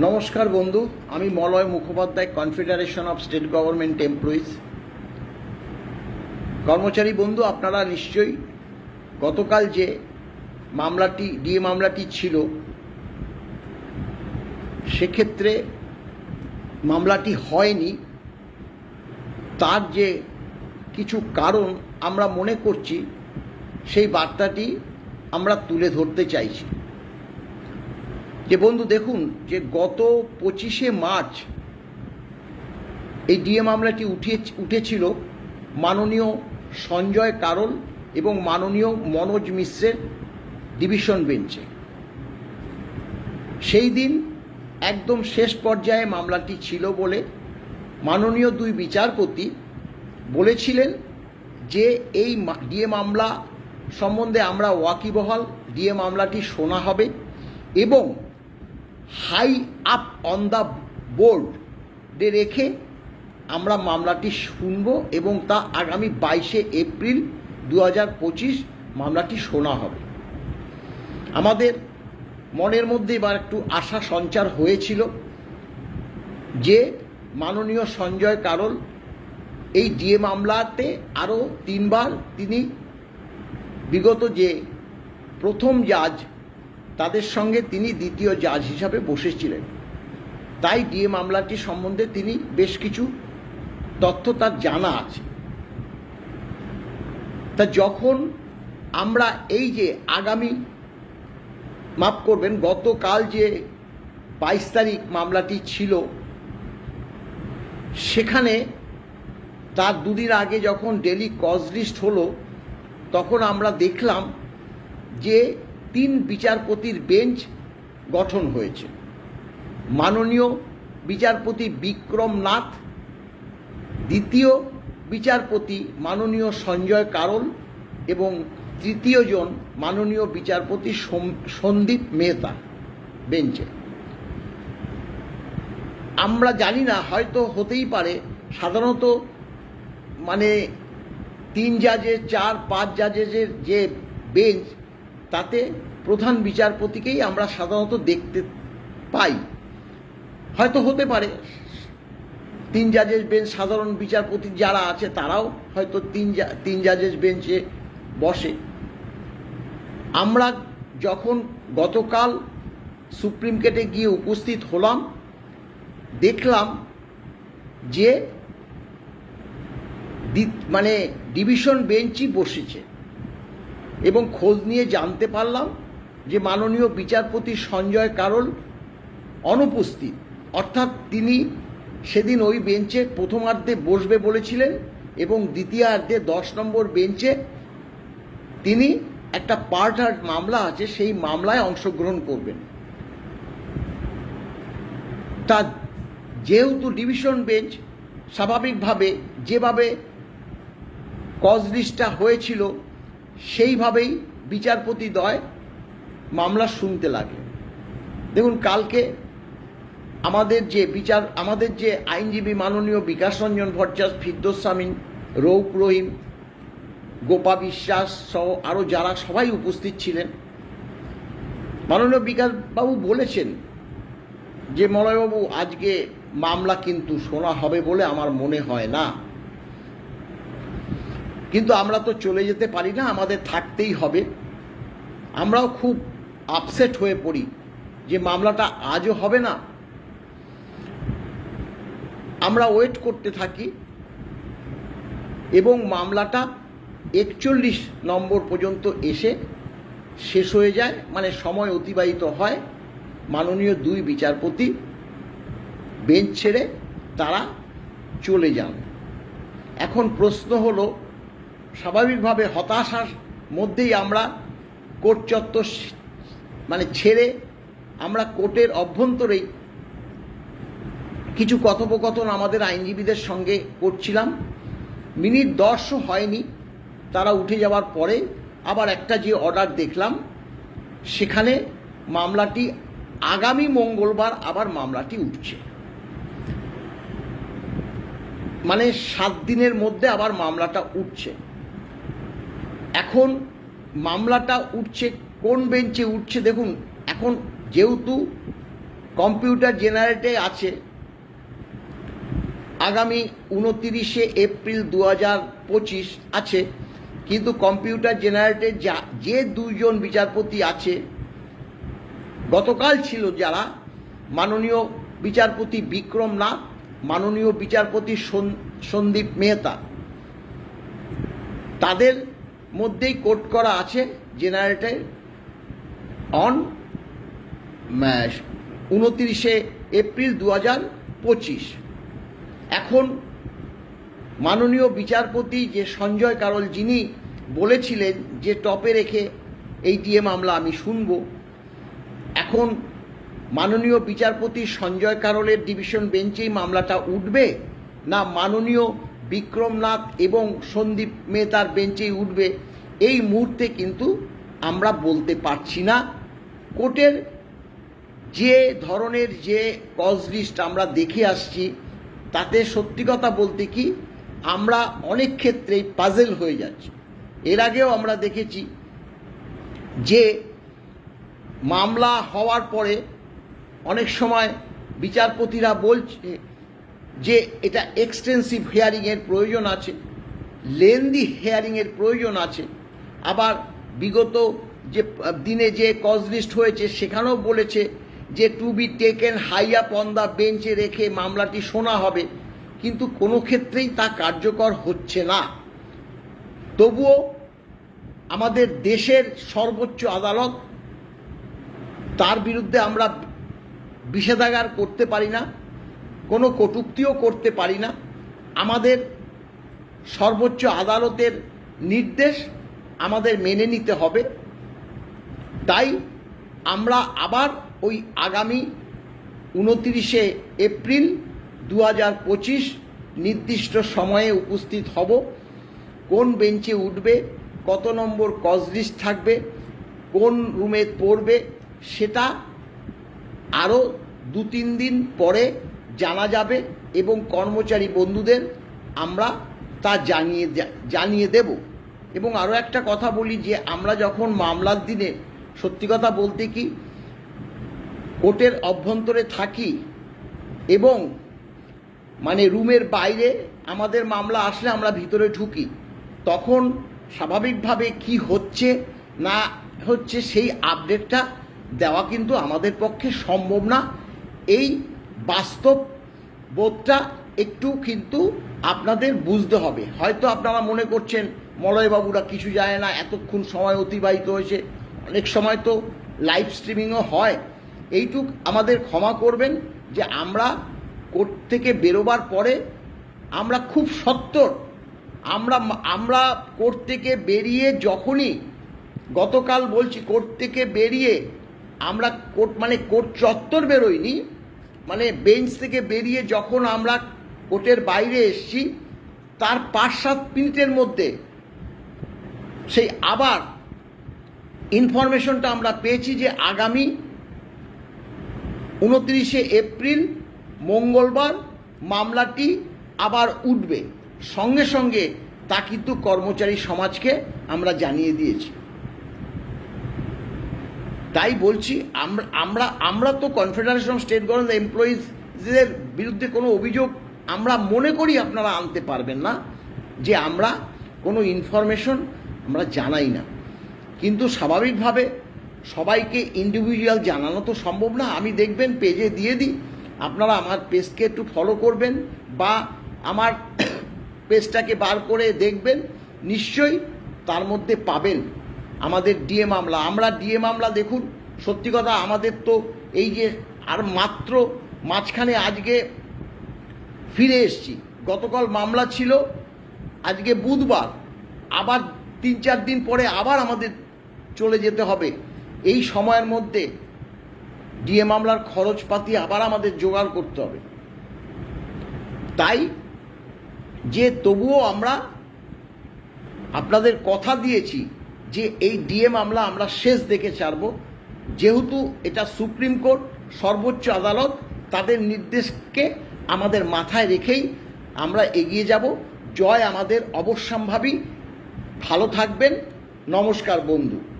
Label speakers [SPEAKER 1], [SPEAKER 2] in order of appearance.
[SPEAKER 1] নমস্কার বন্ধু, আমি Malay Mukhopadhyay confederation of state government employees কর্মচারী বন্ধু, আপনারা নিশ্চয়ই গতকাল যে মামলাটি, ডিএ মামলাটি ছিল, সেক্ষেত্রে মামলাটি হয়নি। তার যে কিছু কারণ আমরা মনে করছি, সেই বার্তাটি আমরা তুলে ধরতে চাইছি। যে বন্ধু, দেখুন যে গত পঁচিশে মার্চ এই ডিএ মামলাটি উঠে, উঠেছিল মাননীয় সঞ্জয় কারল এবং মাননীয় মনোজ মিশ্রের ডিভিশন বেঞ্চে। সেই দিন একদম শেষ পর্যায়ে মামলাটি ছিল বলে মাননীয় দুই বিচারপতি বলেছিলেন যে এই ডিএ মামলা সম্বন্ধে আমরা ওয়াকিবহাল ডিএ মামলাটি শোনা হবে এবং হাই আপ অন দ্য বোর্ডে রেখে আমরা মামলাটি শুনব এবং তা আগামী বাইশে এপ্রিল দু হাজার পঁচিশ মামলাটি শোনা হবে। আমাদের মনের মধ্যে এবার একটু আশা সঞ্চার হয়েছিল যে মাননীয় সঞ্জয় কারল এই ডিএ মামলাতে আরও তিনবার তিনি বিগত যে প্রথম জাজ তাদের সঙ্গে তিনি দ্বিতীয় জাজ হিসাবে বসেছিলেন। তাই ডিএ মামলাটি সম্বন্ধে তিনি বেশ কিছু তথ্য তার জানা আছে। তা যখন আমরা এই যে আগামী মাফ করবেন, গতকাল যে বাইশ তারিখ মামলাটি ছিল, সেখানে তার দুদিন আগে যখন ডেলি কজ লিস্ট হলো, তখন আমরা দেখলাম যে তিন বিচারপতির বেঞ্চ গঠন হয়েছে। মাননীয় বিচারপতি বিক্রম নাথ, দ্বিতীয় বিচারপতি মাননীয় সঞ্জয় কারল এবং তৃতীয়জন মাননীয় বিচারপতি সন্দীপ মেহতা বেঞ্চে। আমরা জানি না, হয়তো হতেই পারে, সাধারণত মানে তিন জাজের, চার, পাঁচ জাজের যে বেঞ্চ তাতে প্রধান বিচারপতিকেই আমরা সাধারণত দেখতে পাই। হয়তো হতে পারে, তিন জাজেস বেঞ্চ সাধারণ বিচারপতি যারা আছে তারাও হয়তো তিন তিন জাজেস বেঞ্চে বসে। আমরা যখন গতকাল সুপ্রিম কোর্টে গিয়ে উপস্থিত হলাম, দেখলাম যে মানে ডিভিশন বেঞ্চই বসেছে। এবং খোঁজ নিয়ে জানতে পারলাম যে মাননীয় বিচারপতি সঞ্জয় কারল অনুপস্থিত। অর্থাৎ তিনি সেদিন ওই বেঞ্চে প্রথমার্ধে বসবে বলেছিলেন এবং দ্বিতীয়ার্ধে দশ নম্বর বেঞ্চে তিনি একটা পার্ট আর্ট মামলা আছে, সেই মামলায় অংশগ্রহণ করবেন। তা যেহেতু ডিভিশন বেঞ্চ স্বাভাবিকভাবে যেভাবে কজ লিস্টটা হয়েছিল সেইভাবেই বিচারপতি দয় মামলা শুনতে লাগে। দেখুন, কালকে আমাদের যে বিচার, আমাদের যে আইনজীবী মাননীয় বিকাশ রঞ্জন ভট্টাচার্য ফিরদোস্বামী রৌপ রহিম, গোপা বিশ্বাস সহ আরও যারা সবাই উপস্থিত ছিলেন, মাননীয় বিকাশবাবু বলেছেন যে, মলয়বাবু, আজকে মামলা কিন্তু শোনা হবে বলে আমার মনে হয় না। কিন্তু আমরা তো চলে যেতে পারি না, আমাদের থাকতেই হবে। আমরাও খুব আপসেট হয়ে পড়ি যে মামলাটা আজও হবে না। আমরা ওয়েট করতে থাকি এবং মামলাটা একচল্লিশ নম্বর পর্যন্ত এসে শেষ হয়ে যায় মানে সময় অতিবাহিত হয়। মাননীয় দুই বিচারপতি বেঞ্চ ছেড়ে তারা চলে যান। এখন প্রশ্ন হলো স্বাভাবিকভাবে হতাশার মধ্যেই আমরা কোর্ট চত্বর মানে ছেড়ে আমরা কোর্টের অভ্যন্তরেই কিছু কথোপকথন আমাদের আইনজীবীদের সঙ্গে করছিলাম। মিনিট দশও হয়নি, তারা উঠে যাওয়ার পরে আবার একটা যে অর্ডার দেখলাম, সেখানে মামলাটি আগামী মঙ্গলবার আবার মামলাটি উঠছে। মানে সাত দিনের মধ্যে আবার মামলাটা উঠছে। এখন মামলাটা উঠছে, কোন বেঞ্চে উঠছে দেখুন, এখন যেহেতু কম্পিউটার জেনারেটে আছে, আগামী উনতিরিশে এপ্রিল দু পঁচিশ আছে, কিন্তু কম্পিউটার জেনারেটে যা, যে দুইজন বিচারপতি আছে, গতকাল ছিল যারা, মাননীয় বিচারপতি বিক্রম নাথ, মাননীয় বিচারপতি সন- সন্দীপ মেহতা। তাদের মধ্যেই কোট করা আছে জেনারেটে অন উনতিরিশে এপ্রিল দু হাজার পঁচিশ। এখন মাননীয় বিচারপতি যে সঞ্জয় কারল যিনি বলেছিলেন যে টপে রেখে এই ডিএ মামলা আমি শুনব, এখন মাননীয় বিচারপতি সঞ্জয় কারলের ডিভিশন বেঞ্চেই মামলাটা উঠবে না মাননীয় বিক্রমনাথ এবং সন্দীপ মেহতার বেঞ্চেই উঠবে। এই মুহূর্তে কিন্তু আমরা বলতে পারছি না, কোর্টের যে ধরনের যে কজ লিস্ট আমরা দেখে আসছি, তাতে সত্যি কথা বলতে কি, আমরা অনেক ক্ষেত্রেই পাজেল হয়ে যাচ্ছি। এর আগেও আমরা দেখেছি যে মামলা হওয়ার পরে অনেক সময় বিচারপতিরা বলছে যে এটা এক্সটেন্সিভ হিয়ারিংয়ের প্রয়োজন আছে লেন্দি হিয়ারিংয়ের প্রয়োজন আছে, আবার বিগত যে দিনে যে কজ লিস্ট হয়েছে, সেখানেও বলেছে যে to be taken high up on the বেঞ্চে রেখে মামলাটি শোনা হবে, কিন্তু কোনো ক্ষেত্রেই তা কার্যকর হচ্ছে না। তবুও আমাদের দেশের সর্বোচ্চ আদালত তার বিরুদ্ধে আমরা বিষেধাগার করতে পারি না কোনো কটূক্তিও করতে পারি না। আমাদের সর্বোচ্চ আদালতের নির্দেশ আমাদের মেনে নিতে হবে। তাই আমরা আবার ওই আগামী উনতিরিশে এপ্রিল দু পঁচিশ নির্দিষ্ট সময়ে উপস্থিত হব। কোন বেঞ্চে উঠবে, কত নম্বর কজ লিস্ট থাকবে, কোন রুমে পড়বে, সেটা আরও দু তিন দিন পরে জানা যাবে এবং কর্মচারী বন্ধুদের আমরা তা জানিয়ে জানিয়ে দেব। এবং আরও একটা কথা বলি যে, আমরা যখন মামলার দিনে, সত্যি কথা বলতে কি, কোর্টের অভ্যন্তরে থাকি এবং মানে রুমের বাইরে আমাদের মামলা আসলে আমরা ভিতরে ঢুকি, তখন স্বাভাবিকভাবে কি হচ্ছে না হচ্ছে সেই আপডেটটা দেওয়া কিন্তু আমাদের পক্ষে সম্ভব না। এই বাস্তব বোধটা একটু কিন্তু আপনাদের বুঝতে হবে। হয়তো আপনারা মনে করছেন মলয়বাবুরা কিছু যায় না, এতক্ষণ সময় অতিবাহিত হয়েছে। অনেক সময় তো লাইভ স্ট্রিমিংও হয়। এইটুক আমাদের ক্ষমা করবেন যে আমরা কোর্ট থেকে বেরোবার পরে আমরা খুব সত্তর। আমরা আমরা কোর্ট থেকে বেরিয়ে যখনই, গতকাল বলছি কোর্ট থেকে বেরিয়ে আমরা কোর্ট মানে কোর্ট চত্বর বেরোইনি মানে বেঞ্চ থেকে বেরিয়ে যখন আমরা কোর্টের বাইরে এসছি, তার পাঁচ সাত মিনিটের মধ্যে সেই আবার ইনফরমেশনটা আমরা পেয়েছি যে আগামী উনত্রিশে এপ্রিল, মঙ্গলবার মামলাটি আবার উঠবে। সঙ্গে সঙ্গে তা কিন্তু কর্মচারী সমাজকে আমরা জানিয়ে দিয়েছি। তাই বলছি আমরা আমরা আমরা তো কনফেডারেশন অফ স্টেট গভর্নমেন্ট এমপ্লয়িজদের বিরুদ্ধে কোনো অভিযোগ আমরা মনে করি আপনারা আনতে পারবেন না, যে আমরা কোনো ইনফরমেশন আমরা জানাই না। কিন্তু স্বাভাবিকভাবে সবাইকে ইন্ডিভিজুয়াল জানানো তো সম্ভব না। আমি দেখবেন পেজে দিয়ে দিই, আপনারা আমার পেজকে একটু ফলো করবেন বা আমার পেজটাকে বার করে দেখবেন, নিশ্চয়ই তার মধ্যে পাবেন। আমাদের ডিএ মামলা, আমরা ডিএ মামলা দেখুন। সত্যি কথা, আমাদের তো এই যে আর মাত্র মাঝখানে আজকে ফিরে এসছি। গতকাল মামলা ছিল, আজকে বুধবার। আবার তিন চার দিন পরে আবার আমাদের চলে যেতে হবে। এই সময়ের মধ্যে ডিএ মামলার খরচপাতি আবার আমাদের জোগাড় করতে হবে। তাই যে তবুও আমরা আপনাদের কথা দিয়েছি যে এই ডিএ মামলা আমরা শেষ দেখে ছাড়ব। যেহেতু এটা সুপ্রিম কোর্ট, সর্বোচ্চ আদালত, তাদের নির্দেশকে আমাদের মাথায় রেখেই আমরা এগিয়ে যাব। জয় আমাদের অবশ্যম্ভাবী। ভালো থাকবেন। নমস্কার বন্ধু।